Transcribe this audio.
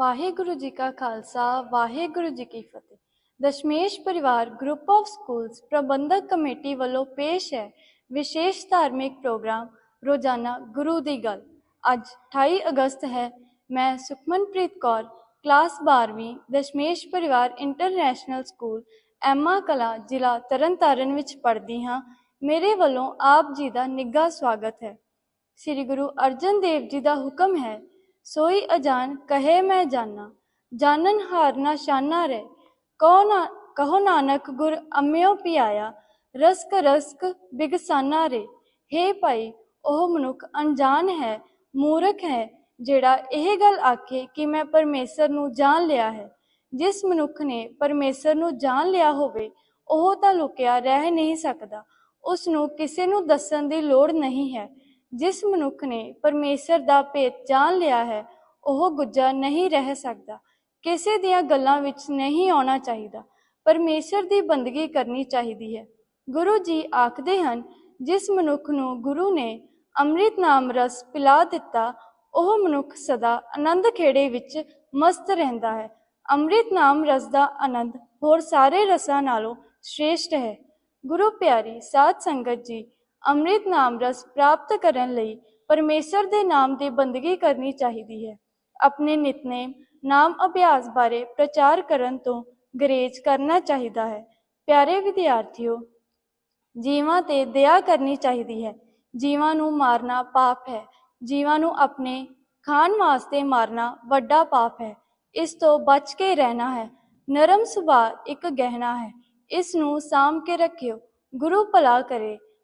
ਵਾਹਿਗੁਰੂ ਜੀ ਕਾ ਖਾਲਸਾ, ਵਾਹਿਗੁਰੂ ਜੀ ਕੀ ਫਤਿਹ। Dashmesh Parivar group of schools Parbandhak committee ਵੱਲੋਂ ਪੇਸ਼ ਹੈ ਵਿਸ਼ੇਸ਼ ਧਾਰਮਿਕ ਪ੍ਰੋਗਰਾਮ ਰੋਜ਼ਾਨਾ ਗੁਰੂ ਦੀ ਗੱਲ। ਅੱਜ 28 ਅਗਸਤ ਹੈ। ਮੈਂ ਸੁਖਮਨਪ੍ਰੀਤ ਕੌਰ, ਕਲਾਸ 12ਵੀਂ Dashmesh Parivar international school Emma ਕਲਾ, ਜ਼ਿਲ੍ਹਾ ਤਰਨਤਾਰਨ ਵਿੱਚ ਪੜ੍ਹਦੀ ਹਾਂ। ਮੇਰੇ ਵੱਲੋਂ ਆਪ ਜੀ ਦਾ ਨਿੱਘਾ ਸਵਾਗਤ ਹੈ। ਸ੍ਰੀ ਗੁਰੂ ਅਰਜਨ ਦੇਵ ਜੀ ਦਾ ਹੁਕਮ ਹੈ ਸੋਈ ਅਜਾਨ ਕਹੇ ਮੈਂ ਜਾਣਾ ਜਾਣਨ ਹਾਰ ਨਾ ਸ਼ਾਨਾ ਰਹਿ। ਕਹੋ ਨਾ, ਕਹੋ ਨਾਨਕ ਗੁਰ ਅੰਮਿਓ ਪਿਆਇਆ, ਰਸਕ ਰਸਕ ਬਿਗਸਾਨਾ ਰੇ। ਹੇ ਭਾਈ, ਉਹ ਮਨੁੱਖ ਅਣਜਾਣ ਹੈ, ਮੂਰਖ ਹੈ, ਜਿਹੜਾ ਇਹ ਗੱਲ ਆਖੇ ਕਿ ਮੈਂ ਪਰਮੇਸ਼ਰ ਨੂੰ ਜਾਣ ਲਿਆ ਹੈ। ਜਿਸ ਮਨੁੱਖ ਨੇ ਪਰਮੇਸ਼ਰ ਨੂੰ ਜਾਣ ਲਿਆ ਹੋਵੇ, ਉਹ ਤਾਂ ਲੁਕਿਆ ਰਹਿ ਨਹੀਂ ਸਕਦਾ। ਉਸ ਨੂੰ ਕਿਸੇ ਨੂੰ ਦੱਸਣ ਦੀ ਲੋੜ ਨਹੀਂ ਹੈ। ਜਿਸ ਮਨੁੱਖ ਨੇ ਪਰਮੇਸ਼ਰ ਦਾ ਭੇਤ ਜਾਣ ਲਿਆ ਹੈ, ਉਹ ਗੁੱਜਾ ਨਹੀਂ ਰਹਿ ਸਕਦਾ। ਕਿਸੇ ਦੀਆਂ ਗੱਲਾਂ ਵਿੱਚ ਨਹੀਂ ਆਉਣਾ ਚਾਹੀਦਾ। ਪਰਮੇਸ਼ਰ ਦੀ ਬੰਦਗੀ ਕਰਨੀ ਚਾਹੀਦੀ ਹੈ। ਗੁਰੂ ਜੀ ਆਖਦੇ ਹਨ, ਜਿਸ ਮਨੁੱਖ ਨੂੰ ਗੁਰੂ ਨੇ ਅੰਮ੍ਰਿਤ ਨਾਮ ਰਸ ਪਿਲਾ ਦਿੱਤਾ, ਉਹ ਮਨੁੱਖ ਸਦਾ ਆਨੰਦ ਖੇੜੇ ਵਿੱਚ ਮਸਤ ਰਹਿੰਦਾ ਹੈ। ਅੰਮ੍ਰਿਤ ਨਾਮ ਰਸ ਦਾ ਆਨੰਦ ਹੋਰ ਸਾਰੇ ਰਸਾਂ ਨਾਲੋਂ ਸ਼੍ਰੇਸ਼ਟ ਹੈ। ਗੁਰੂ ਪਿਆਰੀ ਸਾਧ ਸੰਗਤ ਜੀ ਅੰਮ੍ਰਿਤ ਨਾਮ ਰਸ ਪ੍ਰਾਪਤ ਕਰਨ ਲਈ ਪਰਮੇਸ਼ਰ ਦੇ ਨਾਮ ਦੀ ਬੰਦਗੀ ਕਰਨੀ ਚਾਹੀਦੀ ਹੈ। ਆਪਣੇ ਨਿਤਨੇਮ, ਨਾਮ ਅਭਿਆਸ ਬਾਰੇ ਪ੍ਰਚਾਰ ਕਰਨ ਤੋਂ ਗਰੇਜ ਕਰਨਾ ਚਾਹੀਦਾ ਹੈ। ਪਿਆਰੇ ਵਿਦਿਆਰਥੀਓ, ਜੀਵਾਂ ਤੇ ਦਇਆ ਕਰਨੀ ਚਾਹੀਦੀ ਹੈ। ਜੀਵਾਂ ਨੂੰ ਮਾਰਨਾ ਪਾਪ ਹੈ। ਜੀਵਾਂ ਨੂੰ ਆਪਣੇ ਖਾਣ ਵਾਸਤੇ ਮਾਰਨਾ ਵੱਡਾ ਪਾਪ ਹੈ। ਇਸ ਤੋਂ ਬਚ ਕੇ ਰਹਿਣਾ ਹੈ। ਨਰਮ ਸੁਭਾਅ ਇੱਕ ਗਹਿਣਾ ਹੈ। ਇਸ ਨੂੰ ਸਾਂਭ ਕੇ ਰੱਖਿਓ। ਗੁਰੂ ਭਲਾ ਕਰੇ।